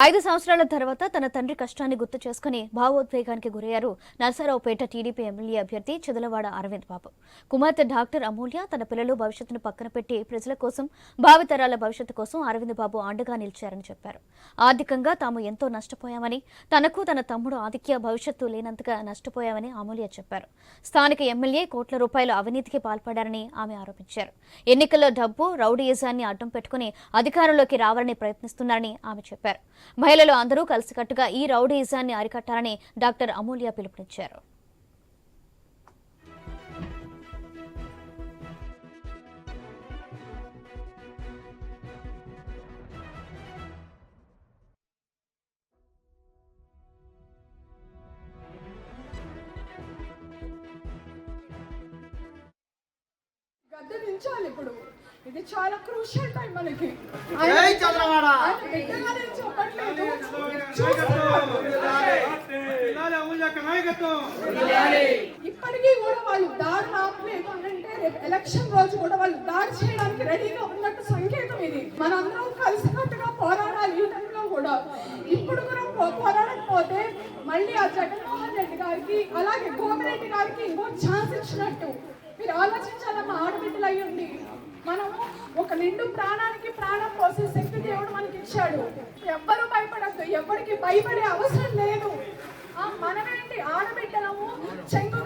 ఐదు సంవత్సరాల తర్వాత తన తండ్రి కష్టాన్ని గుర్తు చేసుకుని భావోద్వేగానికి గురయ్యారు నరసరావుపేట టీడీపీ ఎమ్మెల్యే అభ్యర్థి చెదలవాడ అరవింద్ బాబు. కుమార్తె డాక్టర్ అమూల్య తన పిల్లలు భవిష్యత్తును పక్కన పెట్టి ప్రజల కోసం భావితరాల భవిష్యత్తు కోసం అరవింద్ బాబు అండగా నిలిచారని చెప్పారు. ఆర్థికంగా తాము ఎంతో నష్టపోయామని తనకు తన తమ్ముడు ఆధిక్య భవిష్యత్తు లేనంతగా నష్టపోయామని అమూల్య చెప్పారు. స్థానిక ఎమ్మెల్యే కోట్ల రూపాయల అవినీతికి పాల్పడారని ఆమె ఆరోపించారు. ఎన్నికల్లో డబ్బు రౌడీయిజాన్ని అడ్డం పెట్టుకుని అధికారంలోకి రావాలని ప్రయత్నిస్తున్నారని ఆమె చెప్పారు. మహిళలు అందరూ కలిసికట్టుగా ఈ రౌడీయిజాన్ని అరికట్టాలని డాక్టర్ అమూల్య పిలుపునిచ్చారు. ఇప్పుడు. ఇది చాలా క్రూషియల్ టైం మనకి. ఇప్పటికీ కూడా వాళ్ళు దారి ఆపలేదు అంటే రేపు ఎలక్షన్ రోజు కూడా వాళ్ళు దాడి చేయడానికి రెడీగా ఉన్నట్టు సంకేతం ఇది. మనందరం కలిసికట్టుగా పోరాడాలి ఈ టైంలో కూడా. ఇప్పుడు కూడా పోరాడకపోతే మళ్ళీ ఆ జగన్మోహన్ రెడ్డి గారికి అలాగే కోమరెడ్డి గారికి ఇంకో ఛాన్స్ ఇచ్చినట్టు. మీరు ఆలోచించాలమ్మా ఆడబిడ్డలు అయ్యండి మనము ఒక నిండు ప్రాణానికి ప్రాణం పోసే శక్తి దేవుడు ఇచ్చాడు. ఎవ్వరు భయపడద్దు. ఎవరికి భయపడే అవసరం లేదు. ఆ మనమేంటి ఆడబిడ్డలము? చెంగు